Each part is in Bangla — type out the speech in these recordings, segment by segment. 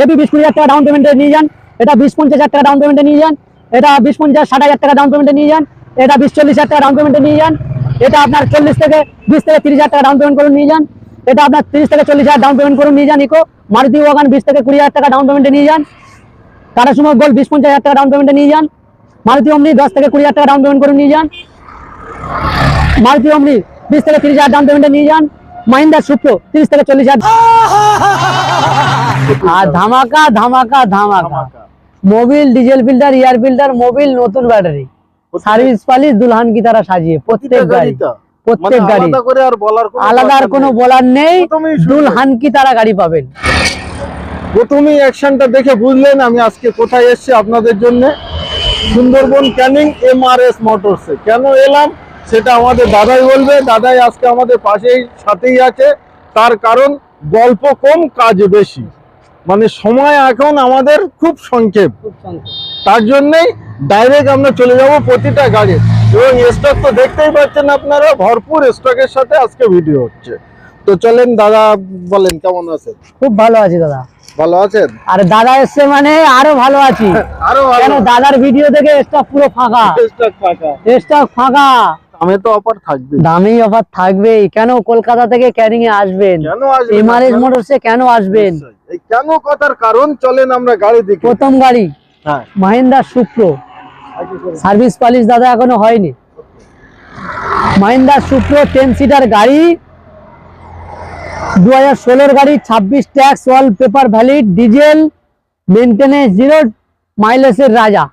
এবি বিশ কুড়ি হাজার টাকা ডাউন পেমেন্টে নিয়ে যান এটা বিশ পঞ্চাশ হাজার টাকা ডাউন পেমেন্টে নিয়ে যান এটা বিশ পঞ্চাশ ষাট হাজার টাকা ডাউন পেমেন্টে নিয়ে যান এটা বিশ চল্লিশ হাজার টাকা ডাউন পেমেন্টে নিয়ে যান এটা আপনার চল্লিশ থেকে বিশ থেকে তিরিশ হাজার টাকা ডাউন পেমেন্ট করে নিয়ে যান এটা আপনার তিরিশ থেকে চল্লিশ হাজার ডাউন পেমেন্ট করে নিয়ে যান ইকো মারুতি ওয়াগান বিশ থেকে কুড়ি হাজার টাকা ডাউন পেমেন্টে নিয়ে যান টাটা সুমো গোল্ড বিশ পঞ্চাশ হাজার টাকা ডাউন পেমেন্টে নিয়ে যান মারুতি অমনি দশ থেকে কুড়ি হাজার টাকা ডাউন পেমেন্ট করে নিয়ে যান মারুতি অমনি বিশ থেকে তিরিশ হাজার ডাউন পেমেন্টে নিয়ে যান মাহিন্দ্রা সুপ্র তিরিশ থেকে চল্লিশ হাজার আর ধামাকা ধামাকা ধামাকা। Mobil diesel filter air filter Mobil নতুন ব্যাটারি। সার্ভিস পালিশ দুলহান কি তারা সাজিয়ে প্রত্যেক গাড়ি প্রত্যেক গাড়ি। মানে আলাদা আর কোনো আলাদা আর কোনো। বলার নেই দুলহান কি তারা গাড়ি পাবেন। প্রথমেই অ্যাকশনটা দেখে বুঝলেন আমি আজকে কোথায় এসেছি আপনাদের জন্য। সুন্দরবন ক্যানিং এমআরএস মোটরসে কেন এলাম? সেটা আমাদের দাদাই বলবে। দাদাই আজকে আমাদের পাশেই সাথেই আছে। তার কারণ গল্প কম কাজ বেশি। মানে সময় এখন আমাদের খুব সংক্ষেপ। তার জন্যই ডাইরেক্ট আমরা চলে যাব প্রতিটা গাড়ি এবং স্টক তো দেখতেই পাচ্ছেন আপনারা ভরপুর স্টকের সাথে আজকে ভিডিও হচ্ছে। তো চলেন দাদা বলেন কেমন আছেন? খুব ভালো আছি দাদা। ভালো আছেন? আর দাদা এসছে মানে আরও ভালো আছি। আরও কেন দাদার ভিডিও দেখে স্টক পুরো ফাঁকা? স্টক ফাঁকা। স্টক ফাঁকা। দামে তো অফার থাকবে। দামি অফার থাকবেই কেন কলকাতা থেকে ক্যারিং এ আসবেন? এমআরএস? মোটরসে কেন আসবেন? এই কেন কথার কারণ চলেন আমরা গাড়ি দেখি। প্রথম গাড়ি হ্যাঁ। মাহিন্দ্রা সুপ্র। সার্ভিস পালিশ দাদা এখনও হয়নি। মাহিন্দ্রা সুপ্র টেন সিটার গাড়ি দু হাজার ষোলোর গাড়ি ছাব্বিশ tax wall paper valid diesel maintenance zero মাইলেজের রাজা।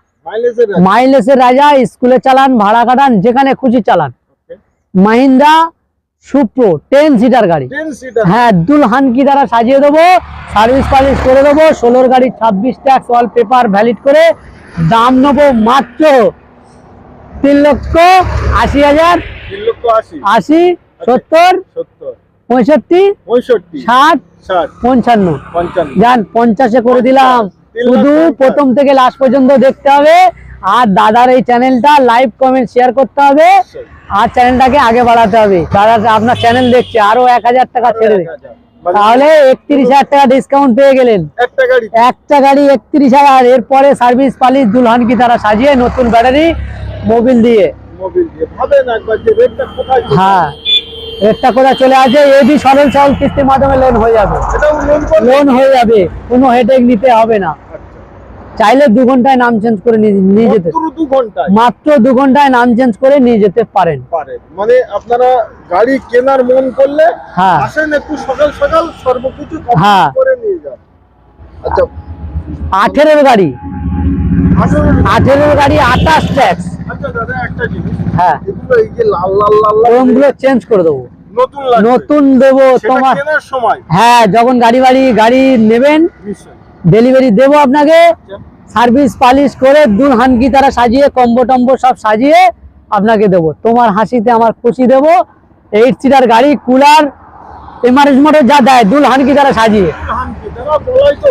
মাইলেজের রাজা। স্কুলে চালান ভাড়া কাটান যেখানে খুশি চালান। মাহিন্দ্রা সুপ্রো টেন সিটার গাড়ি। হ্যাঁ দুলহান কি দ্বারা সাজিয়ে দেবো সার্ভিস পালিশ করে দেবো ষোলোর গাড়ি ছাব্বিশ ট্যাক্স ওয়াল পেপার ভ্যালিড করে দাম নেব মাত্র তিন লক্ষ আশি হাজার 3 লক্ষ 80 আশি সত্তর পঁয়ষট্টি 65 ষাট 60 পঞ্চান্ন। 55 যান পঞ্চাশে করে দিলাম। শুধু প্রথম থেকে লাস্ট পর্যন্ত দেখতে হবে। আর দাদার এই চ্যানেলটা লাইভ কমেন্ট শেয়ার করতে হবে। আর চ্যানেলটাকে আগে বাড়াতে হবে। দাদা আপনার চ্যানেল দেখছে আরও এক হাজার টাকা ছেড়ে মানে তাহলে একত্রিশ হাজার টাকা ডিসকাউন্ট পেয়ে গেলেন। একটা গাড়ি একত্রিশ হাজার। এরপরে সার্ভিস পালিশ দুলহান কি তারা সাজিয়ে নতুন ব্যাটারি মোবিল দিয়ে। রেটটা কোথায় কোথায়? হ্যাঁ। রেটটা করে চলে আসে এবি সরল সরল কিস্তির মাধ্যমে লোন হয়ে যাবে। লোন হয়ে যাবে। কোনো হেডেক নিতে হবে না। চাইলে দু ঘন্টায় নাম চেঞ্জ করে নিয়ে যেতে মাত্র দু ঘন্টায়? মাত্র দু ঘন্টায় নাম চেঞ্জ করে নিয়ে যেতে পারেন। মানে আপনারা গাড়ি কেনার মন করলে হ্যাঁ। আসেন একটু সকাল সকাল সর্বকিছু হ্যাঁ। করে নিয়ে যান। আচ্ছা। আঠেরোর গাড়ি। আঠেরোর গাড়ি। আঠাশ ট্যাক্স আচ্ছা হ্যাঁ। ওরমগুলো চেঞ্জ করে দেবো। নতুন নতুন দেবো তোমার হ্যাঁ যখন গাড়ি বাড়ি গাড়ি নেবেন ডেলিভারি দেবো আপনাকে। সার্ভিস পালিশ করে দুলহান কি তারা সাজিয়ে কম্বো টম্বো সব সাজিয়ে আপনাকে দেবো। তোমার হাসিতে আমার খুশি দেবো। এইট সিটার গাড়ি কুলার এমআরএস মোটর যা দেয় দুলহান কি তারা সাজিয়ে।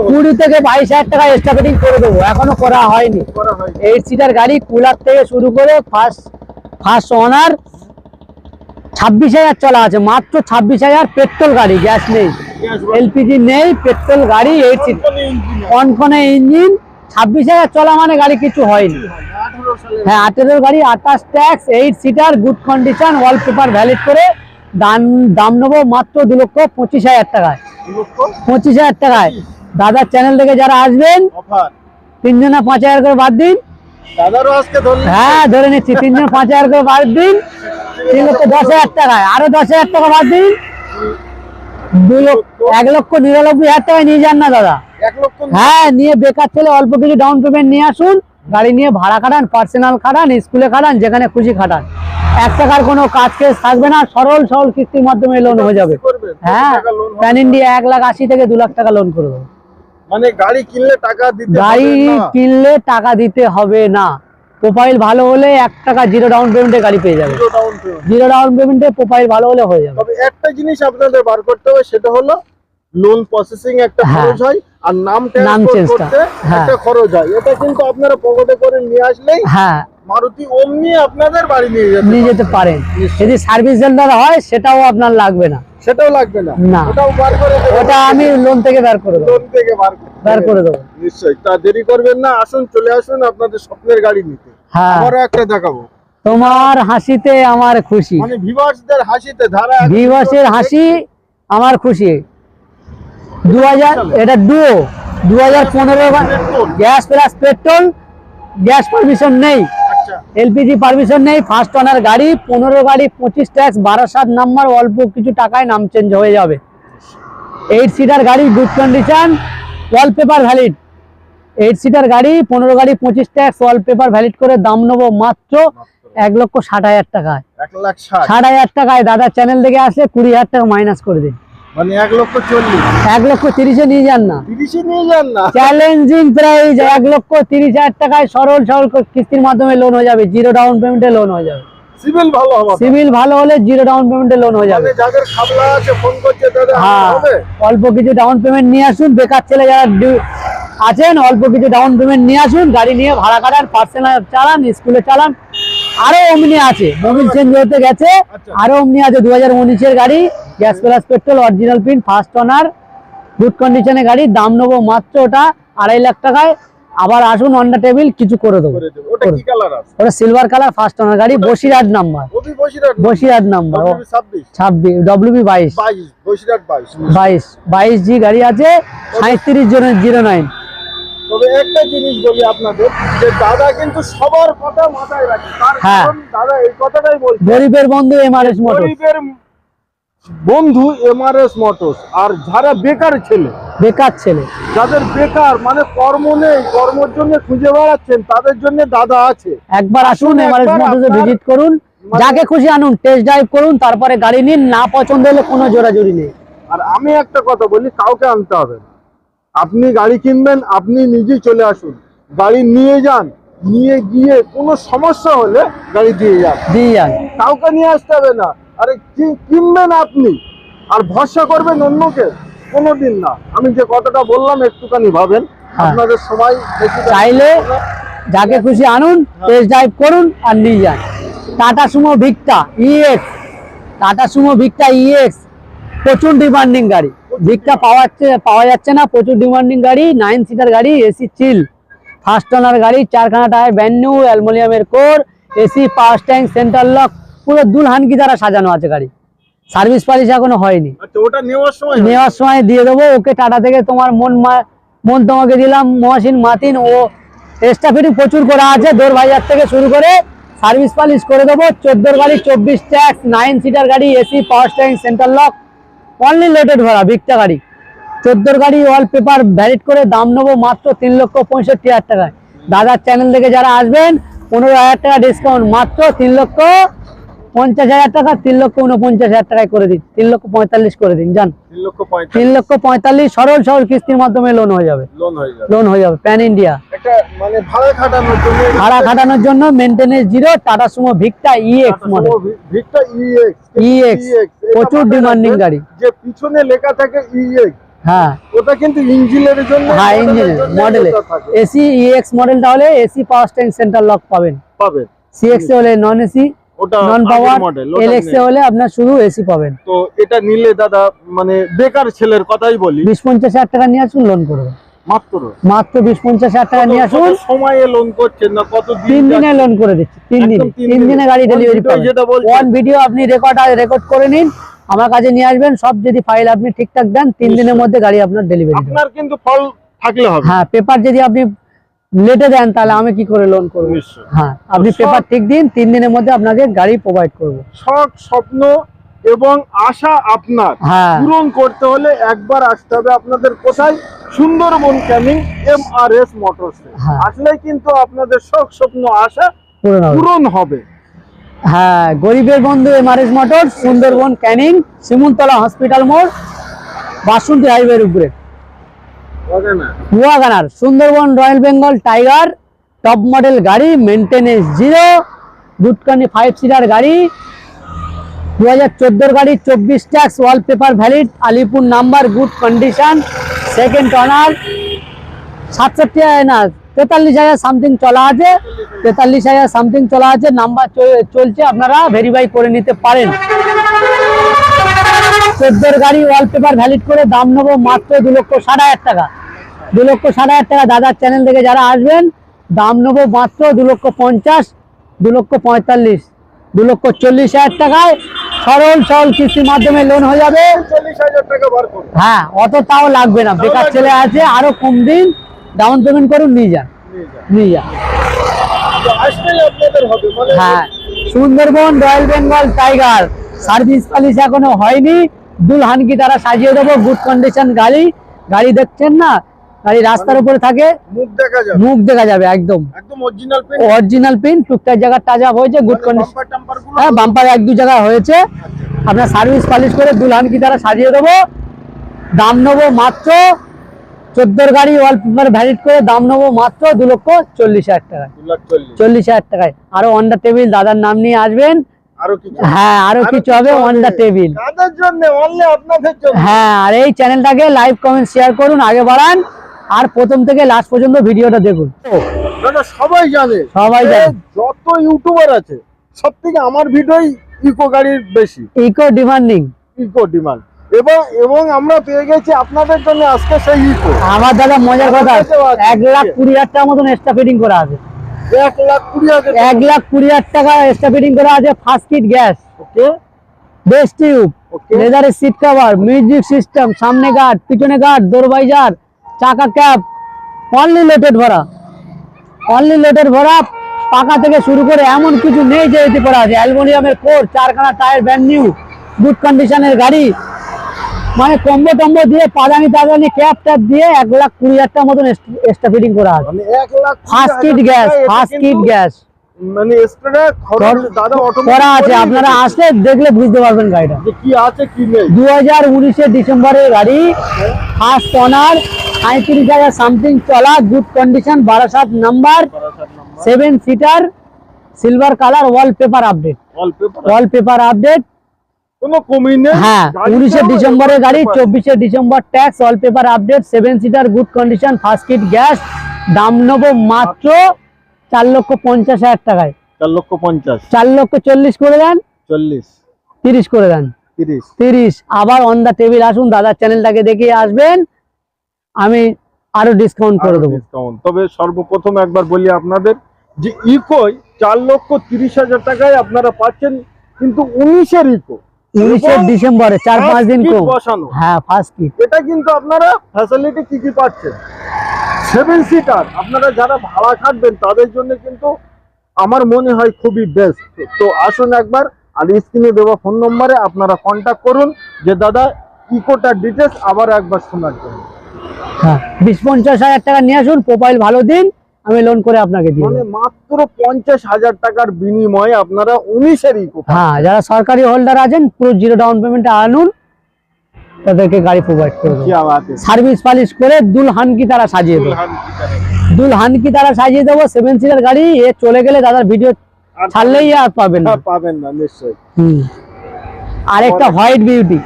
কুড়ি থেকে বাইশ হাজার টাকা এক্সট্রা ফিটিং করে দেবো। এখনও করা হয়নি। এইট সিটার গাড়ি কুলার থেকে শুরু করে ফার্স্ট ফার্স্ট ওনার ছাব্বিশ হাজার চলা আছে মাত্র ছাব্বিশ হাজার পেট্রোল গাড়ি গ্যাস নেই। এলপিজি নেই পেট্রোল গাড়ি এইট সিট কনকনে ইঞ্জিন ছাব্বিশ হাজার চলা মানে গাড়ি কিছু হয়নি। হ্যাঁ আঠেরোর গাড়ি আঠাশ tax eight seater good condition wallpaper valid করে দাম দাম নেব মাত্র দু লক্ষ পঁচিশ হাজার টাকায়। পঁচিশ হাজার টাকায়। দাদার চ্যানেল থেকে যারা আসবেন তিনজনে পাঁচ হাজার করে বাদ দিন। হ্যাঁ ধরে নিচ্ছি। তিনজন পাঁচ হাজার করে বাদ দিন। তিন লক্ষ দশ হাজার টাকায় আরও দশ হাজার টাকা বাদ দিন। লক্ষ এক লক্ষ নিরানব্বই হাজার টাকায় নিয়ে যান না দাদা। হ্যাঁ নিয়ে বেকার ছেলে অল্প কিছু ডাউন পেমেন্ট নিয়ে আসুন। গাড়ি নিয়ে ভাড়া খাটান পার্সোনাল খাটান স্কুলে খাটান যেখানে খুশি খাটান। এক টাকার কোনো কাজ কেস থাকবে না। সরল সরল কিস্তির মাধ্যমে লোন হয়ে যাবে। হ্যাঁ প্যান ইন্ডিয়া এক লাখ আশি থেকে দু লাখ টাকা লোন করে দেবো। মানে গাড়ি কিনলে টাকা দিতে গাড়ি কিনলে টাকা দিতে হবে না। প্রোফাইল ভালো হলে এক টাকা জিরো ডাউন পেমেন্টে গাড়ি পেয়ে যাবে। জিরো ডাউন পেমেন্টে প্রোফাইল ভালো হলে হয়ে যাবে। তবে একটা জিনিস আপনাদের বার করতে হবে সেটা হলো লোন প্রসেসিং একটা হ্যাঁ। খরচ হয় আর নাম নাম করতে হ্যাঁ। একটা খরচ হয়। এটা কিন্তু আপনারা পকেটে করে নিয়ে আসলেই হ্যাঁ। মারুতি অমনি আপনাদের বাড়ি নিয়ে যেতে পারেন। যদি সার্ভিস সেন্টার হয় সেটাও আপনার লাগবে না। সেটাও লাগবে না। না। ওটা আমি লোন থেকে বের করে দেবো। লোন থেকে বার করে বের করে দেবো। নিশ্চয়ই। তা দেরি করবেন না আসুন চলে আসুন আপনাদের স্বপ্নের গাড়ি নিতে। হ্যাঁ। আবারও একটা দেখাবো। তোমার হাসিতে আমার খুশি। মানে ভিভার্সদের হাসিতে ধারা দিবসের হাসি আমার খুশি। দু হাজার এটা ডুও দু হাজার পনেরো gas plus petrol gas permission নেই। আচ্ছা। এলপিজি পারমিশন নেই ফার্স্ট ওনার গাড়ি পনেরো গাড়ি পঁচিশ ট্যাক্স বারো সাত নাম্বার অল্প কিছু টাকায় নাম চেঞ্জ হয়ে যাবে। এইট সিটার গাড়ি good condition wallpaper valid eight seater গাড়ি পনেরো গাড়ি পঁচিশ ট্যাক্স ওয়ালপেপার ভ্যালিড করে দাম নেব মাত্র এক লক্ষ ষাট হাজার টাকায়। ষাট। ষাট হাজার টাকায় দাদা চ্যানেল থেকে আসলে কুড়ি হাজার টাকা মাইনাস করে দিন। মানে এক লক্ষ চল্লিশ। এক লক্ষ তিরিশে নিয়ে যান না। তিরিশে নিয়ে যান না? চ্যালেঞ্জিং প্রাইস এক লক্ষ তিরিশ হাজার টাকায় সরল সরল কিস্তির মাধ্যমে লোন হয়ে যাবে জিরো ডাউন পেমেন্টে লোন হয়ে যাবে। সিভিল ভালো হবে। সিভিল ভালো হলে জিরো ডাউন পেমেন্টে লোন হয়ে যাবে। মানে যাদের খাবলা আছে ফোন করছে তাদের হ্যাঁ হবে? অল্প কিছু ডাউন পেমেন্ট নিয়ে আসুন বেকার ছেলে যারা আছেন অল্প কিছু ডাউন পেমেন্ট নিয়ে আসুন গাড়ি নিয়ে ভাড়া কাটান পার্সোনাল চালান স্কুলে চালান আরও অমনি আছে। মোবিল চেঞ্জ হতে গেছে। আচ্ছা। আরও অমনি আছে দু হাজার উনিশের গাড়ি। Gas plus petrol original pin first owner good কন্ডিশনে গাড়ি। দাম নেব মাত্র ওটা আড়াই লাখ টাকায়। আবার আসুন অন্ডা টেবিল কিছু করে দেবো। ওটা সিলভার কালার ফার্স্ট ওনার গাড়ি বসিরহাট নাম্বার বসিরহাট নাম্বার ছাব্বিশ। ডব্লিউবি বাইশ। বাইশ বাইশ। জি গাড়ি আছে। সাঁত্রিশ জনের জিরো নাইন তবে একটা জিনিস বলি আপনাদের যে দাদা কিন্তু সবার কথা মাথায় রাখে। তার হ্যাঁ। কারণ দাদা এই কথাটাই বলছে। গরিবের বন্ধু এমআরএস মোটর গরিবের বন্ধু এমআরএস মোটরস আর যারা বেকার ছেলে বেকার ছেলে। যাদের বেকার মানে কর্ম নেই কর্মের জন্য খুঁজে বেড়াচ্ছেন তাদের জন্য দাদা আছে। একবার আসুন এমআরএস মোটরসে ভিজিট করুন মানে- যাকে খুশি আনুন টেস্ট ড্রাইভ করুন তারপরে গাড়ি নিন না পছন্দ হলে কোনো জোরাজুরি নেই। আর আমি একটা কথা বলি কাউকে আনতে হবে না। আপনি গাড়ি কিনবেন আপনি নিজেই চলে আসুন। গাড়ি নিয়ে যান নিয়ে গিয়ে কোনো সমস্যা হলে গাড়ি দিয়ে যান। দিয়ে যান। কাউকে নিয়ে আসতে হবে না। আরে কি- কিনবেন আপনি? আর ভরসা করবেন অন্যকে? কোনোদিন না। আমি যে কথাটা বললাম একটুখানি ভাবেন। হ্যাঁ। আপনাদের দাম চাইলে। যাকে খুশি আনুন টেস্ট ড্রাইভ করুন আর নিয়ে যান। Tata Sumo Victa EX Tata Sumo Victa EX প্রচুর ডিমান্ডিং গাড়ি। ভিক্টা পাওয়া যাচ্ছে পাওয়া যাচ্ছে না। প্রচুর ডিমান্ডিং গাড়ি নাইন সিটার গাড়ি এসি চিল ফার্স্ট ওনার গাড়ি চারখানা tyre band new অ্যালমোনিয়ামের core AC power tank centre lock পুরো দুলহানকি দ্বারা সাজানো আছে গাড়ি। সার্ভিস পালিশ এখনও হয়নি। আচ্ছা ওটা নেওয়ার সময় নেওয়ার সময় দিয়ে দেবো ওকে টাটা থেকে তোমার মন মন তোমাকে দিলাম মহাসিন মাতিন ও এক্সট্রা ফিটিং প্রচুর করা আছে দোর ভাইজার থেকে শুরু করে সার্ভিস পালিশ করে দেবো। চোদ্দোর গাড়ি চব্বিশ ট্যাক্স নাইন সিটার গাড়ি AC power stand centre lock only loaded ভাড়া বিকটা গাড়ি। চোদ্দোর গাড়ি ওয়ালপেপার ভ্যালিড করে দাম নেব মাত্র তিন লক্ষ পঁয়ষট্টি হাজার টাকায়। দাদার চ্যানেল থেকে যারা আসবেন, পনেরো হাজার টাকা ডিসকাউন্ট মাত্র তিন লক্ষ পঞ্চাশ হাজার টাকা তিন লক্ষ উনপঞ্চাশ হাজার টাকায় করে দিন তিন লক্ষ পঁয়তাল্লিশ করে দিন যান তিন লক্ষ পঁয়তাল্লিশ। সরল সরল কিস্তির মাধ্যমে লোন হয়ে যাবে। লোন হয়ে যাবে। প্যান ইন্ডিয়া মানে ভাড়া খাটানোর জন্য maintenance zero Tata Sumo Victa EX model Victa EX প্রচুর demanding গাড়ি। যে পিছনে লেখা থাকে ইএক্স হ্যাঁ। ওটা কিন্তু ইঞ্জিনের জন্য হ্যাঁ ইঞ্জিনের মডেলে এসি ইএক্স মডেলটা হলে AC power stand centre lock পাবেন। পাবেন। সিএক্স হলে নন এসি ওটা নন পাওয়ার মডেল এলএক্স হলে আপনার শুধু এসি পাবেন। তো এটা নিলে দাদা মানে বেকার ছেলের কথাই বলি। হাজার টাকা নিয়ে আসুন লোন করবে। মাত্র। মাত্র বিশ পঞ্চাশ হাজার টাকা নিয়ে আসুন। সময়ে লোন করছেন না কত তিন দিনে লোন করে দিচ্ছি তিন দিনে। তিন দিনে। গাড়ি ডেলিভারি পাবেন। ওয়ান ভিডিও আপনি রেকর্ড রেকর্ড করে নিন। আমার কাছে নিয়ে আসবেন সব যদি ফাইল আপনি ঠিকঠাক দেন তিন দিনের মধ্যে গাড়ি আপনার ডেলিভারি আপনার কিন্তু ফল থাকলে হবে। হ্যাঁ পেপার যদি আপনি লেটে দেন তাহলে আমি কি করে লোন করব? হ্যাঁ আপনি পেপার ঠিক দিন তিন দিনের মধ্যে আপনাকে গাড়ি প্রোভাইড করব। শখ স্বপ্ন এবং আশা আপনার। হ্যাঁ। পূরণ করতে হলে একবার আসতে হবে আপনাদের কোথায়? Sundarban Canning M R S motors হ্যাঁ। আসলে কিন্তু আপনাদের শখ স্বপ্ন আশা পূরণ হবে। হ্যাঁ গরিবের বন্ধু M R S motor Sundarban Canning Shimultala hospital মোড় বাসন্তী হাইওয়ের উপরে। Wagon R. Sundarban, royal Bengal, tiger, top model গাড়ি মেনটেনেন্স জিরো গুটকানি ফাইভ সিটার গাড়ি দু হাজার চোদ্দোর গাড়ি, চব্বিশ tax wallpaper valid Alipur number good condition second owner সাতষট্টি না, তেতাল্লিশ হাজার সামথিং চলা আছে, তেতাল্লিশ হাজার সামথিং চলা আছে নাম্বার চলছে, আপনারা ভেরিফাই করে নিতে পারেন। চোদ্দোর গাড়ি ওয়ালপেপার ভ্যালিড করে দাম নেব মাত্র দু লক্ষ ষাট হাজার টাকা। দু লক্ষ ষাট হাজার টাকা দাদার চ্যানেল থেকে যারা আসবেন দাম নেব মাত্র দু লক্ষ পঞ্চাশ দু লক্ষ পঁয়তাল্লিশ দু লক্ষ চল্লিশ হাজার টাকায় সরল সরল কিস্তির মাধ্যমে লোন হয়ে যাবে। হ্যাঁ অত তাও লাগবে না। বেকার ছেলে আছে আরও কম দিন ডাউন পেমেন্ট করুন নিয়ে যান। নিয়ে যান। মানে হ্যাঁ Sundarban royal Bengal tiger. Service polish এখনও হয়নি। দুলহানকি তারা সাজিয়ে দেবো? গুড কন্ডিশন গাড়ি। গাড়ি দেখছেন না? গাড়ি রাস্তার উপরে থাকে। মুখ দেখা যাবে। মুখ দেখা যাবে একদম। একদম অরিজিনাল পেন অরিজিনাল পিন টুকটাক জায়গা টাজা হয়েছে গুড কন্ডিশন বাম্পার হ্যাঁ বাম্পার এক দু জায়গায় হয়েছে। আপনার সার্ভিস পালিশ করে দুলহানকি তারা সাজিয়ে দেবো? দাম নেব মাত্র চোদ্দোর গাড়ি ওয়ালপেপার ভ্যালিড করে দাম নেব মাত্র দু লক্ষ চল্লিশ হাজার টাকায়। চল্লিশ। হাজার টাকায়। আরও অন দ্য টেবিল দাদার নাম নিয়ে আসবেন। হ্যাঁ আরও আরও কিছু হবে অন দ্য টেবিল কাদের জন্য? অনলি আপনাদের জন্য। হ্যাঁ আর এই চ্যানেলটাকে লাইভ কমেন্ট শেয়ার করুন আগে বাড়ান আর প্রথম থেকে লাস্ট পর্যন্ত ভিডিওটা দেখুন। সবাই জানে সবাই জানে। যত ইউটিউবার আছে সব থেকে আমার ভিডিওই ইকো গাড়ির বেশি। ইকো ডিমান্ডিং ইকো ডিমান্ড এবং এবং আমরা পেয়ে গেছি আপনাদের জন্য আজকে সেই ইকো আমার দাদা মজার কথা এক লাখ কুড়ি হাজার টাকার মতন এক্সট্রা ফিটিং করা আছে। এক লাখ কুড়ি হাজার এক লাখ কুড়ি হাজার টাকা এক্সট্রা ফিটিং করা আছে first kit gas okay. Best tube লেদারের সিট কভার মিউজিক সিস্টেম সামনে গার্ড পিছনে গার্ড দোরবাইজার চাকা ক্যাপ অনলি লোটেড ভরা। অনলি লোটেড ভরা পাকা থেকে শুরু করে এমন কিছু নেই যে এতে করা আছে। অ্যালুমিনিয়ামের কোর চারখানা টায়ার ব্যান্ড নিউ গুড কন্ডিশনের গাড়ি মানে কম্বো টম্বো দিয়ে পাদানি টাদানি ক্যাপ ট্যাপ দিয়ে এক লাখ কুড়ি হাজার টাকার মতন এক্সট্রা ফিটিং করা আছে। First kit gas first kit gas মানে করা আছে আপনারা আসলে দেখলে বুঝতে পারবেন গাড়িটা। কি আছে কি নেই। দু হাজার উনিশের ডিসেম্বরের গাড়ি ফার্স্ট অনার সাঁত্রিশ হাজার সামথিং চলা good condition Barasat number seven seater silver colour wallpaper update অল্প ওয়ালপেপার আপডেট কোনো কমই নেই। হ্যাঁ উনিশে ডিসেম্বরের গাড়ি চব্বিশে December tax update seven seater good condition first kit gas দাম নেব মাত্র চার লক্ষ পঞ্চাশ হাজার টাকায়। চার লক্ষ পঞ্চাশ। চার লক্ষ চল্লিশ করে দেন। চল্লিশ। তিরিশ করে দেন। তিরিশ। তিরিশ। আবার অন দা টেবিল আসুন দাদার চ্যানেলটাকে দেখে আসবেন। আমি আরও ডিসকাউন্ট করে দেবো। তবে সর্বপ্রথম একবার বলি আপনাদের যে ইকোই চার লক্ষ তিরিশ হাজার টাকায় আপনারা পাচ্ছেন কিন্তু উনিশের ইকো উনিশে ডিসেম্বরে চার পাঁচ দিন বসানো। হ্যাঁ ফার্স্ট কিট এটা কিন্তু আপনারা ফ্যাসিলিটি কি কি পাচ্ছেন? সেভেন সিটার আপনারা যারা ভাড়া খাটবেন তাদের জন্য কিন্তু আমার মনে হয় খুবই বেস্ট তো আসুন একবার আর স্ক্রিনে দেওয়া ফোন নম্বরে আপনারা কন্ট্যাক্ট করুন যে দাদা ইকোটার ডিটেলস আবার একবার শোনার জন্য। হ্যাঁ বিশ পঞ্চাশ হাজার টাকা নিয়ে আসুন প্রোফাইল ভালো দিন। আমি লোন করে আপনাকে দিয়ে মানে মাত্র পঞ্চাশ হাজার টাকার বিনিময়ে আপনারা উনিশের ইকো হ্যাঁ যারা সরকারি হোল্ডার আছেন পুরো জিরো ডাউন পেমেন্টে আনুন তাদেরকে গাড়ি প্রোভাইড করে কি আওয়াজ সার্ভিস পালিশ করে দুলহানকি তারা সাজিয়ে দেবো। দুলহানকি তারা। সাজিয়ে দেবো সেভেন সিটার গাড়ি এ চলে গেলে দাদার ভিডিও ছাড়লেই আর পাবেন না। পাবেন না নিশ্চয়ই। হুম। আরেকটা white beauty.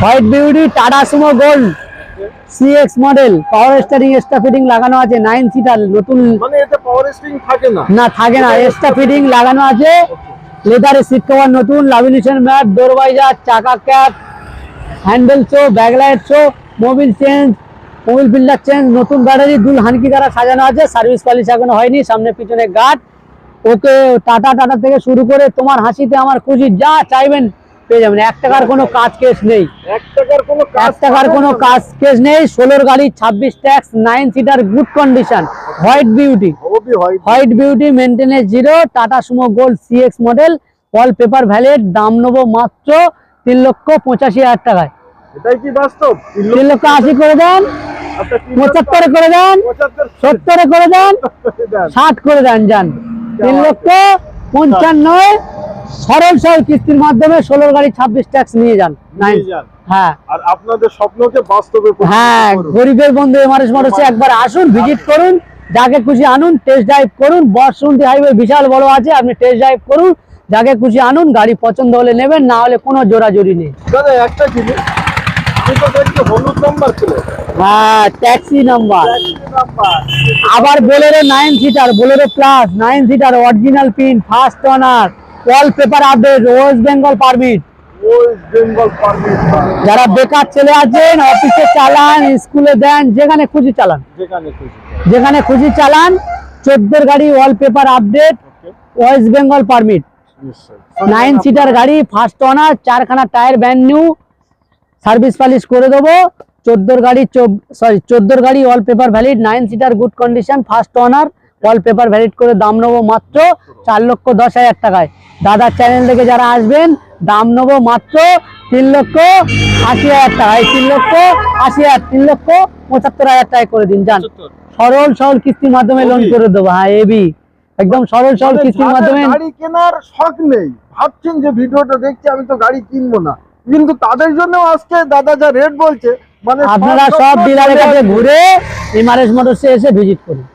White beauty Tata Sumo Gold CX model power steering extra fitting লাগানো আছে নাইন সিটার নতুন মানে এতে পাওয়ার স্টিং থাকে না। না থাকে না এক্সট্রা ফিটিং লাগানো আছে। লেদারের সিট কভার নতুন লামিনেশন ম্যাট ডোর বাইজার চাকা cap handle show backlight show Mobil change Mobil filter change নতুন ব্যাটারি দুল হানকি দ্বারা সাজানো আছে সার্ভিস পলিশ এখনও হয়নি সামনে পিছনে গার্ড ওকে টাটা টাটা থেকে শুরু করে তোমার হাসিতে আমার খুশি যা চাইবেন। পেয়ে যাবেন। এক টাকার কোনো কাজ কেস নেই। এক টাকার কোনো কাজ এক টাকার কোনো কাজ কেস নেই। ষোলোর গাড়ি ছাব্বিশ tax nine seater good condition white beauty. White beauty. Maintenance zero Tata Sumo Gold CX model wall paper valid দাম নেব মাত্র তিন লক্ষ পঁচাশি হাজার টাকায়। এটাই কি বাস্তব? তিন লক্ষ আশি করে দেন আচ্ছা, পঁচাত্তরে করে দেন সত্তরে করে দেন। ষাট করে দেন যান। তিন লক্ষ পঞ্চান্ন সরল সরল কিস্তির মাধ্যমে ষোলোর গাড়ি ছাব্বিশ ট্যাক্স নিয়ে যান। হ্যাঁ। আর আপনাদের স্বপ্নকে বাস্তবে হ্যাঁ গরিবের বন্ধু এমআরএস মোটরসে একবার আসুন ভিজিট করুন। যাকে খুশি আনুন টেস্ট ড্রাইভ করুন হাইওয়ে বিশাল বড় আছে আপনি টেস্ট ড্রাইভ করুন যাকে খুশি আনুন গাড়ি পছন্দ হলে নেবেন না হলে কোনো জোরাজোরি নেই। দাদা একটা জিনিস হ্যাঁ ট্যাক্সি নাম্বার আবার Bolero nine seater Bolero plus nine seater original pin first owner wall paper update West Bengal permit যারা বেকার ছেলে আছেন অফিসে চালান স্কুলে দেন যেখানে খুশি চালান। যেখানে খুশি চালান। চোদ্দোর গাড়ি wall paper update West Bengal permit nine seater গাড়ি ফার্স্ট অনার চারখানা tyre brand new service polish করে দেবো। চোদ্দোর গাড়ি সরি চোদ্দোর গাড়ি wallpaper valid nine seater good condition first owner wallpaper valid করে দাম নেব মাত্র চার লক্ষ দশ হাজার টাকায়। দাদার চ্যানেল থেকে যারা আসবেন দাম নেব মাত্র তিন লক্ষ আশি হাজার টাকা এই তিন লক্ষ আশি হাজার তিন লক্ষ পঁচাত্তর হাজার টাকা করে দিন যান। সরল সরল কিস্তির মাধ্যমে লোন করে দেবো হ্যাঁ এবি একদম সরল সরল কিস্তির মাধ্যমে গাড়ি কেনার শখ নেই ভাবছেন যে ভিডিওটা দেখছি আমি তো গাড়ি কিনবো না। কিন্তু তাদের জন্য আজকে দাদা যা রেট বলছে মানে আপনারা সব ডিলারের কাছে। ঘুরে এমআরএস মোটরসে এসে ভিজিট করুন।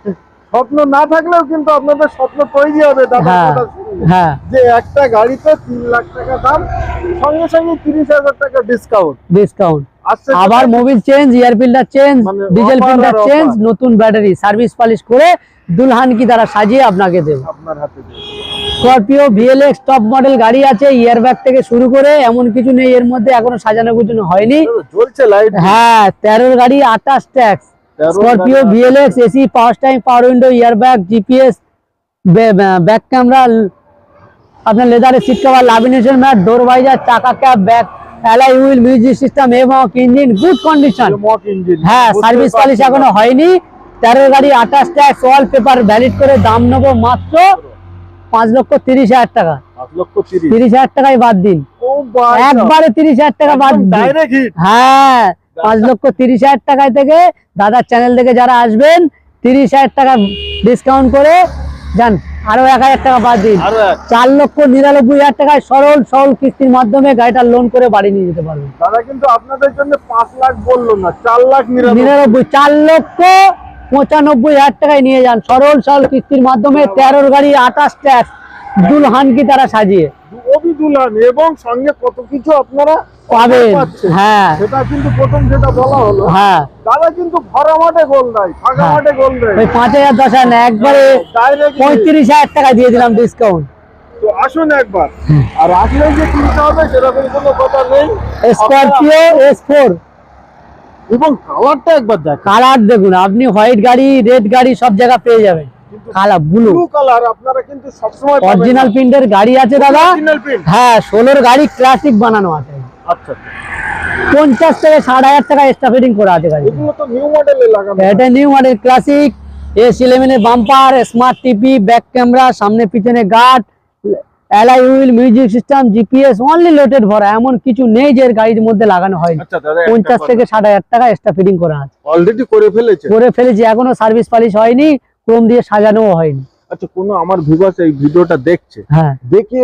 স্বপ্ন না থাকলেও কিন্তু আপনাদের স্বপ্ন তৈরি হবে দাদা হ্যাঁ হ্যাঁ। যে একটা গাড়িতে তিন লাখ টাকা দাম সঙ্গে সঙ্গে তিরিশ হাজার টাকা ডিসকাউন্ট ডিসকাউন্ট আবার Mobil change air filter change diesel filter change নতুন ব্যাটারি সার্ভিস পালিশ করে দুলহান কি দ্বারা সাজিয়ে আপনাকে দেবে। আপনার হাতে দেবো। স্করপিও ভিএলএক্স টপ মডেল গাড়ি আছে ইয়ার ব্যাগ থেকে শুরু করে এমন কিছু নেই এর মধ্যে এখনও সাজানো গুছানো হয়নি। জ্বলছে লাইট হ্যাঁ তেরোর গাড়ি আঠাশ tax 13 Scorpio VLX AC power time power window air bag GPS back camera আপনার লেদারের seat cover lamination mat door visor চাকা cap back alloy wheel music system এবং ইঞ্জিন গুড কন্ডিশন হ্যাঁ সার্ভিস পালিশ এখনও হয়নি। তেরো গাড়ি আঠাশ ট্যাক্স ওয়াল পেপার ভ্যালিড করে দাম নেব মাত্র পাঁচ লক্ষ তিরিশ হাজার টাকা। তিরিশ। হাজার টাকায় বাদ দিন। একবারে তিরিশ হাজার টাকা বাদ দিন। হ্যাঁ পাঁচ লক্ষ তিরিশ হাজার টাকায় থেকে দাদার চ্যানেল থেকে যারা আসবেন তিরিশ হাজার টাকা ডিসকাউন্ট করে যান আরও এক হাজার টাকা বাদ দিন। চার লক্ষ নিরানব্বই হাজার টাকায় সরল সরল কিস্তির মাধ্যমে গাড়িটা লোন করে বাড়ি নিয়ে যেতে পারবেন। দাদা কিন্তু আপনাদের জন্য পাঁচ লাখ বলল না চার লাখ নিরানব্বই চার লক্ষ পঁচানব্বই হাজার টাকায় নিয়ে যান। সরল সরল কিস্তির মাধ্যমে তেরোর গাড়ি আঠাশ ট্যাক্স দুলহান কি তারা সাজিয়ে। এবং সঙ্গে কত কিছু আপনারা পাবেন। হ্যাঁ। সেটা কিন্তু প্রথম যেটা বলা হলো। হ্যাঁ। দাদা কিন্তু ভরা মাঠে গোল দেয় ফাঁকা হ্যাঁ। মাঠে গোল দেয়। ওই পাঁচ হাজার দশ হাজার একবারে পঁয়ত্রিশ হাজার টাকা দিয়ে দিলাম ডিসকাউন্ট তো আসুন একবার। আর আসলে যে কিনতে হবে সেরকম কোনো কথা নেই। স্করপিও এস ফোর এবং কালারটা একবার দেখ। কালার দেখুন আপনি হোয়াইট গাড়ি রেড গাড়ি সব জায়গা পেয়ে যাবেন। কালার ব্লু কালার আপনারা কিন্তু সবসময় অরিজিনাল প্রিন্টের গাড়ি আছে দাদা। হ্যাঁ ষোলোর গাড়ি ক্লাসিক বানানো আছে। আচ্ছা। পঞ্চাশ থেকে ষাট হাজার টাকা এক্সট্রা ফিটিং করা আছে গাড়ি নিউ এটা new model Classic S bumper smart TV back camera সামনে পিছনে guard alloy wheel music system GPS only loaded ভরা এমন কিছু নেই যে গাড়ির মধ্যে লাগানো হয়নি। আচ্ছা পঞ্চাশ থেকে ষাট হাজার টাকা এক্সট্রা ফিটিং করা আছে। অলরেডি করে ফেলেছে? করে ফেলেছি এখনও সার্ভিস পালিশ হয়নি ক্রোম দিয়ে সাজানোও হয়নি। আচ্ছা কোনো আমার ভিউয়ার্স এই ভিডিওটা দেখছে? হ্যাঁ। দেখে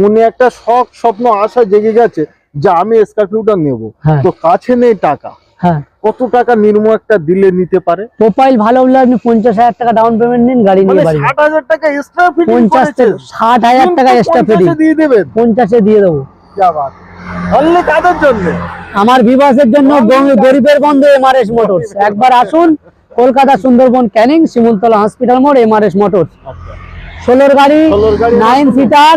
মনে একটা শখ স্বপ্ন আশা জেগে গেছে যে আমি স্করপিওটা নেব। হ্যাঁ। তো কাছে নেই টাকা। হ্যাঁ। কত টাকা নির্ম একটা দিলে নিতে পারে? প্রোফাইল ভালো হলে আপনি পঞ্চাশ হাজার টাকা ডাউন পেমেন্ট নিন গাড়ি মানে নিয়ে বাড়ি ষাট হাজার টাকা এক্সট্রা পঞ্চাশ ষাট হাজার টাকা এক্সট্রা ফিটিং দিয়ে দেবেন। পঞ্চাশে দিয়ে দেবো। অনলি কাদের জন্য? আমার বিবাসের জন্য গরিবের বন্ধু এমআরএস মোটরস একবার আসুন কলকাতা সুন্দরবন ক্যানিং শিমুলতলা হসপিটাল মোড় এমআরএস মোটরস ষোলোর গাড়ি নাইন সিটার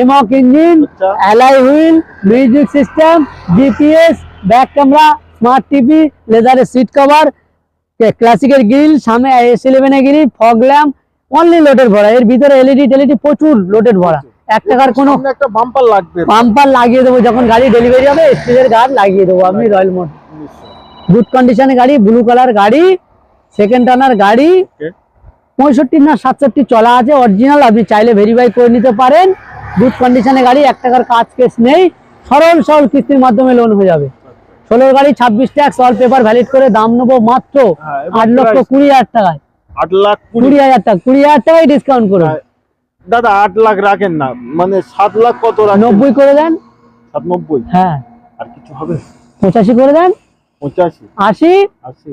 এমক ইঞ্জিন আচ্ছা। Alloy wheel music system GPS back camera smart TV লেদারের সিট কভার ক্লাসিকের গ্রিল সামনে এস ইলেভেনের গ্রিল ফগ ল্যাম্প অনলি লোডের ভরা। এর ভিতরে এলইডি টেলিডি প্রচুর লোডের ভরা। এক টাকার কোনো একটা বাম্পার লাগবে। পাম্পার লাগিয়ে দেবো যখন গাড়ি ডেলিভারি হবে স্টিলের গার্ড লাগিয়ে দেবো আমি রয়্যাল মোটর গুড কন্ডিশনের গাড়ি ব্লু কালার গাড়ি সেকেন্ড টানার গাড়ি পঁয়ষট্টি না সাতষট্টি চলা আছে অরিজিনাল আপনি চাইলে ভেরিফাই করে নিতে পারেন। গুড কন্ডিশনের গাড়ি এক টাকার কাজ কেস নেই। সরল সরল কিস্তির মাধ্যমে লোন হয়ে যাবে। ষোলোর গাড়ি ছাব্বিশ ট্যাক্স অল পেপার ভ্যালিড করে দাম নেব মাত্র হ্যাঁ, আট লক্ষ কুড়ি হাজার টাকায়। আট লাখ কুড়ি। হাজার টাকা কুড়ি হাজার টাকায় ডিসকাউন্ট করুন। হ্যাঁ, দাদা আট লাখ রাখেন না মানে সাত লাখ কত নব্বই করে দেন। সাত নব্বই হ্যাঁ। আর কিছু হবে? পঁচাশি করে দেন। পঁচাশি। আশি। আশি।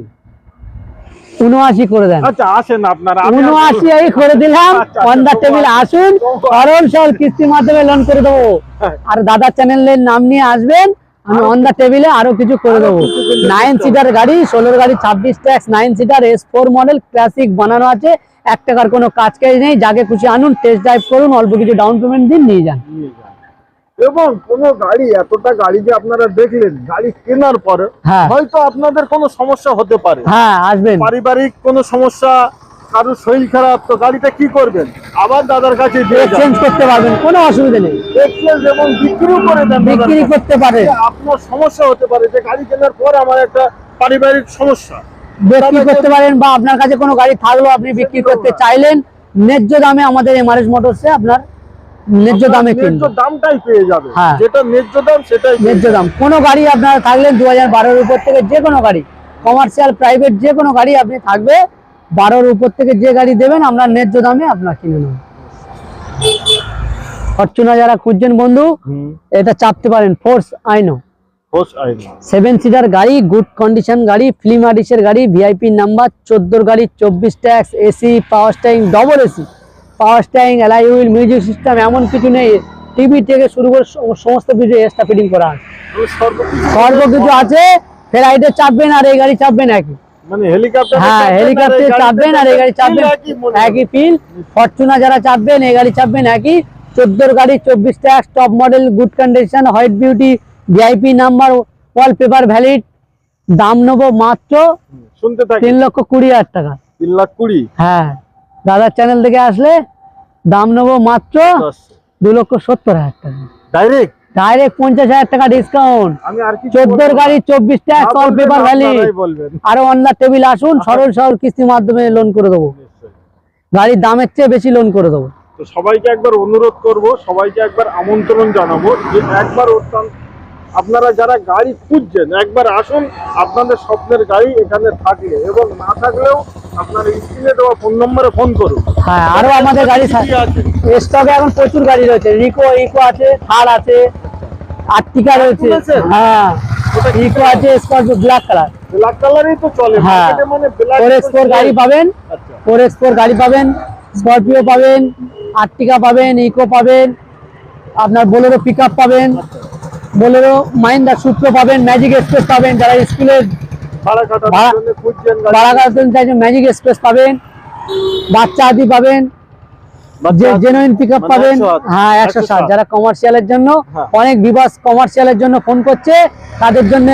উনআশি করে দেন। আচ্ছা আসেন আপনারা আর- উনআশি এই করে দিলাম। আচ্ছা, অন দা আচ্ছা, টেবিল আসুন। সরল সরল কিস্তির মাধ্যমে লোন করে দেবো। হ্যাঁ। আর দাদা চ্যানেলের নাম নিয়ে আসবেন। আমি অন দা টেবিলে আরও কিছু করে দেবো। নাইন সিটার গাড়ি ষোলোর গাড়ি ছাব্বিশ tax nine seater S four model Classic বানানো আছে। এক টাকার কোনো কাজ কাজ নেই যাকে খুশি আনুন টেস্ট ড্রাইভ করুন অল্প কিছু ডাউন পেমেন্ট দিন নিয়ে যান। নিয়ে যান। এবং কোন গাড়ি এতটা গাড়ি যে আপনারা দেখলেন গাড়ি কেনার পরে হ্যাঁ। হয়তো আপনাদের কোনো সমস্যা হতে পারে। হ্যাঁ আসবেন। পারিবারিক কোনো সমস্যা কারোর শরীর খারাপ তো গাড়িটা কি করবেন? আবার দাদার কাছে এক্সচেঞ্জ করতে পারবেন কোনো অসুবিধা নেই। এক্সচেঞ্জ এবং বিক্রিও করে দেন বিক্রি করতে পারে। আপনার সমস্যা হতে পারে যে গাড়ি কেনার পর আমার একটা পারিবারিক সমস্যা। বিক্রি করতে পারেন বা আপনার কাছে কোনো গাড়ি থাকলেও আপনি বিক্রি করতে চাইলেন ন্যায্য দামে আমাদের এমআরএস মোটরসে আপনার ন্যায্য দামে ন্যায্য দামটাই পেয়ে যাবে। হ্যাঁ। যেটা ন্যায্য দাম সেটাই ন্যায্য দাম। কোনো গাড়ি আপনার থাকলেন দু হাজার বারোর উপর থেকে যে কোনো গাড়ি কমার্শিয়াল প্রাইভেট যে কোনো গাড়ি আপনি থাকবে বারোর উপর থেকে যে গাড়ি দেবেন আমরা ন্যায্য দামে আপনার কিনে নেব। ফরচুনা যারা খুঁজছেন বন্ধু এটা চাপতে পারেন ফোর্স আইনো সেভেন সিটার গাড়ি গুড কন্ডিশন গাড়ি ফিল্ম আর্টিসের গাড়ি ভিআইপি নাম্বার চোদ্দোর গাড়ি চব্বিশ tax AC power steering double AC power steering alloy wheel music system এমন কিছু নেই। টিভি থেকে শুরু করে সমস্ত কিছু এক্সট্রা ফিটিং করা আছে। সর্বকিছু সর্ব কিছু আছে ফ্লাইটে চাপবেন আর এই গাড়ি চাপবেন একই। মানে হেলিকপ্টার হ্যাঁ হেলিকপ্টারে চাপবেন আর এই গাড়ি চাপবেন। একই ফিল ফরচুনা যারা চাপবেন এই গাড়ি চাপবেন একই। চোদ্দোর গাড়ি চব্বিশ tax top model good condition white beauty VIP number wallpaper valid দাম নেব মাত্র শুনতে থাকি। তিন লক্ষ কুড়ি হাজার টাকা। তিন লাখ কুড়ি? হ্যাঁ। দাদার চ্যানেল থেকে আসলে দাম নেব মাত্র দু লক্ষ সত্তর হাজার টাকা। ডাইরেক্ট ডাইরেক্ট পঞ্চাশ হাজার টাকা ডিসকাউন্ট চোদ্দোর গাড়ি চব্বিশটা পেপার ভ্যালিড আরও অন্য টেবিল আসুন সরল সরল কিস্তির মাধ্যমে লোন করে দেবো। গাড়ির দামের চেয়ে বেশি লোন করে দেবো। তো সবাইকে একবার অনুরোধ করব সবাইকে একবার আমন্ত্রণ জানাব যে একবার অত্যন্ত আপনারা যারা গাড়ি খুঁজছেন একবার আসুন আপনাদের স্বপ্নের গাড়ি এখানে থাকলে এবং না থাকলেও আপনার স্ক্রিনে দেওয়া ফোন নম্বরে ফোন করুন। হ্যাঁ আরও আমাদের গাড়ি স্টকে এখন প্রচুর গাড়ি রয়েছে। রিকো ইকো আছে থার আছে আর্টিকা রয়েছে। হ্যাঁ ইকো আছে স্করপিও ব্ল্যাক কালার ব্ল্যাক কালারই তো চলে। হ্যাঁ। মানে ব্ল্যাক ফোর এক্স ফোর গাড়ি পাবেন আচ্ছা। ফোর এক্স ফোর গাড়ি পাবেন স্করপিও পাবেন আর্টিকা পাবেন ইকো পাবেন আপনার বোলেরো পিক পাবেন। বোলেরো মাইন্ডা সূত্র পাবেন ম্যাজিক এক্সপ্রেস পাবেন যারা স্কুলের ভাড়া চাইছেন ম্যাজিক এক্সপ্রেস পাবেন বাচ্চা আদি পাবেন জেনুইন পিক মানে পাবেন। হ্যাঁ একশো সাত। যারা কমার্শিয়ালের জন্য হ্যাঁ। অনেক বিবাস কমার্শিয়ালের জন্য ফোন করছে তাদের জন্য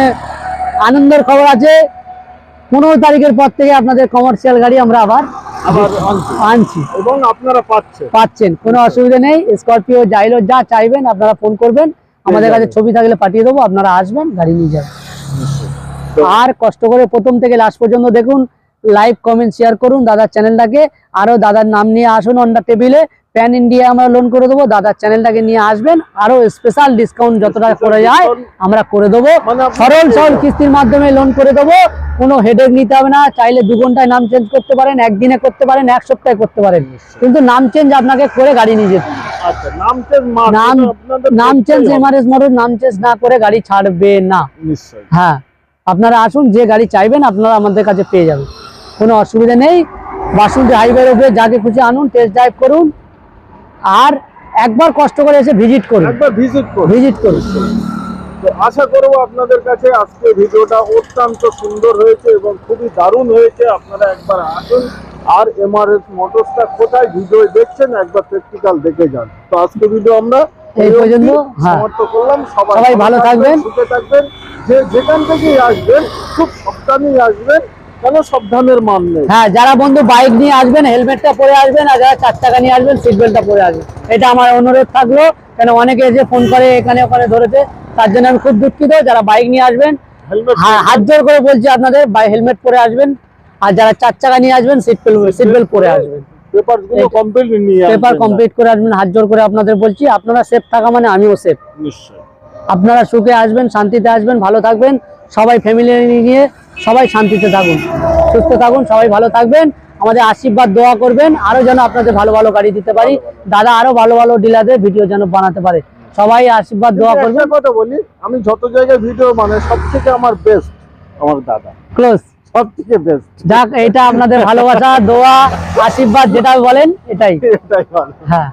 আনন্দের খবর আছে। পনেরো তারিখের পর থেকে আপনাদের কমার্শিয়াল গাড়ি আমরা আবার। আনছি। এবং আপনারা পাচ্ছেন। পাচ্ছেন কোনো অসুবিধা নেই। স্করপিও জাইলো যা চাইবেন আপনারা ফোন করবেন। আমাদের কাছে ছবি থাকলে পাঠিয়ে দেবো আপনারা আসবেন গাড়ি নিয়ে যাবেন। আর কষ্ট করে প্রথম থেকে লাস্ট পর্যন্ত দেখুন লাইভ কমেন্ট শেয়ার করুন দাদার চ্যানেলটাকে আরও দাদার নাম নিয়ে আসুন অন্ডা টেবিলে প্যান ইন্ডিয়া আমরা লোন করে দেবো দাদার চ্যানেলটাকে নিয়ে আসবেন। আরও স্পেশাল ডিসকাউন্ট যতটা করে যায় আমরা করে দেবো। মানে সরল সরল কিস্তির মাধ্যমে লোন করে দেবো। কোনো হেডেক নিতে হবে না চাইলে দু ঘন্টায় নাম চেঞ্জ করতে পারেন একদিনে করতে পারেন এক সপ্তাহে করতে পারেন। কিন্তু নাম চেঞ্জ আপনাকে করে গাড়ি নিয়ে যেতে হবে। আচ্ছা নাম চেঞ্জ নাম আপনাদের নাম চেঞ্জ। এমআরএস মোটর নাম চেঞ্জ না করে গাড়ি ছাড়বে না। নিশ্চয়ই। হ্যাঁ আপনারা আসুন যে গাড়ি চাইবেন আপনারা আমাদের কাছে পেয়ে যাবেন। কোনো অসুবিধা নেই। বাসন্তী হাইওয়ের উপরে যাকে খুশি আনুন টেস্ট ড্রাইভ করুন। আর একবার কষ্ট করে এসে ভিজিট করুন। একবার ভিজিট করুন। ভিজিট করুন। তো আশা করব আপনাদের কাছে আজকে ভিডিওটা অত্যন্ত সুন্দর হয়েছে এবং খুবই দারুণ হয়েছে। আপনারা একবার আসুন। আর এমআরএস মোটরসটা কোথায়? ভিডিও দেখছেন একবার প্র্যাকটিক্যাল দেখে যান। তো আজকে ভিডিও আমরা এই পর্যন্ত, হ্যাঁ। সমাপ্ত করলাম। সবাই ভালো থাকবেন। সুখে থাকবেন। যে যেখান থেকেই আসবেন খুব সাবধানেই আসবেন। কেন সাবধানের মান নেই? হ্যাঁ যারা বন্ধু বাইক নিয়ে আসবেন হেলমেটটা পরে আসবেন আর যারা চার টাকা নিয়ে আসবেন সিট বেল্টটা পরে আসবেন। এটা আমার অনুরোধ থাকল। কেন অনেকে এসে ফোন করে এখানে ওখানে ধরেছে তার জন্য আমি খুব দুঃখিত। যারা বাইক নিয়ে আসবেন হ্যাঁ হাত জোর করে বলছি আপনাদের হেলমেট পরে আসবেন। আর যারা চার চাকা নিয়ে আসবেন সিট বেল্ট সিট বেল্ট পরে আসবেন। পেপার কমপ্লিট করে আসবেন হাত জোর করে আপনাদের বলছি আপনারা সেফ থাকা মানে আমিও সেফ আপনারা সুখে আসবেন শান্তিতে আসবেন ভালো থাকবেন সবাই ফ্যামিলি নিয়ে সবাই শান্তিতে থাকুন। সুস্থ থাকুন সবাই ভালো থাকবেন আমাদের আশীর্বাদ দোয়া করবেন আরও যেন আপনাদের ভালো ভালো গাড়ি দিতে পারি দাদা আরও ভালো ভালো ডিলারদের ভিডিও যেন বানাতে পারে। সবাই আশীর্বাদ দোয়া করবেন। কথা বলি আমি যত জায়গায় ভিডিও মানে সব থেকে আমার বেস্ট আমার দাদা। ক্লোজ সব থেকে বেস্ট যাক এটা আপনাদের ভালোবাসা দোয়া আশীর্বাদ যেটা বলেন এটাই। এটাই হ্যাঁ।